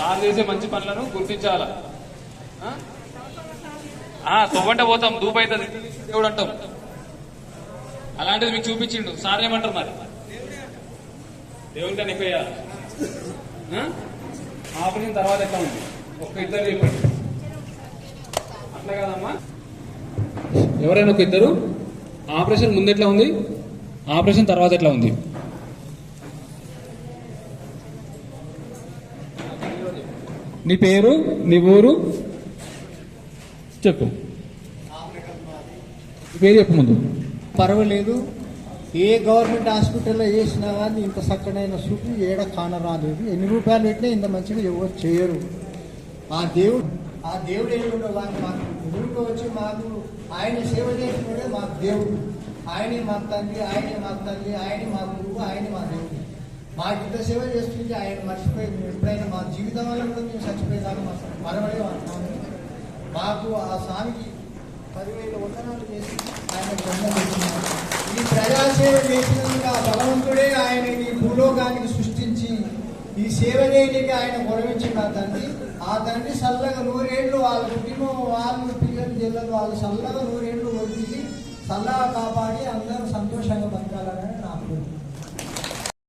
Sir చేసే మంచి పనులను గుర్తించాల? తొవ్వంట పోతాం దూపు అవుతుంది. దేవుడు అంటాం. అలాంటిది మీకు చూపించిండు. సార్ ఏమంటారు మరి? దేవుడి కన్నా ఎక్కువ ఆపరేషన్ తర్వాత ఎట్లా ఉంది? ఒక్క ఇద్దరు చెప్పండి. అట్లా కాదమ్మా. ఎవరైనా ఒక ఇద్దరు? ఆపరేషన్ ముందు ఎట్లా ఉంది? ఆపరేషన్ తర్వాత ఎట్లా ఉంది? నీ పేరు నీ ఊరు? చెప్పు. పేరు చెప్పు ముందు. పర్వాలేదు. ఏ గవర్నమెంట్ హాస్పిటల్లో చేసినా కానీ ఇంత చక్కడైన సూపు ఏడ కానరాలేదు. ఎన్ని రూపాయలు పెట్టినా ఇంత మంచిగా ఎవరు చేయరు. ఆ దేవుడు ఆ దేవుడు ఎదురుగా వాళ్ళు మాకు? ఎదురుగా వచ్చి మాకు ఆయన సేవ చేసినోడే మాకు దేవుడు. ఆయనే మాకు తండ్రి ఆయనే మాకు తల్లి ఆయనే మా గురువు ఆయనే మా దేవుడు. మాకు ఇంత సేవ చేస్తుంటే ఆయన మర్చిపోయి ఎప్పుడైనా మా వల్ల కూడా మేము చచ్చిపోయేదాకా మా మరవడే మాకు ఆ స్వామికి పదివేల వందనాలు చేసి ఆయన దండం ఈ ప్రజాసేవ చేసినందుకు ఆ భగవంతుడే ఆయన ఈ భూలోకానికి సృష్టించి ఈ సేవ చేయడానికి ఆయన గొడవించిన ఆ తండ్రి. ఆ తండ్రి చల్లగా నూరేళ్ళు వాళ్ళ కుటుంబం వాళ్ళు పిల్లలు జిల్లలు వాళ్ళు చల్లగా నూరేళ్ళు వదిలి చల్లగా కాపాడు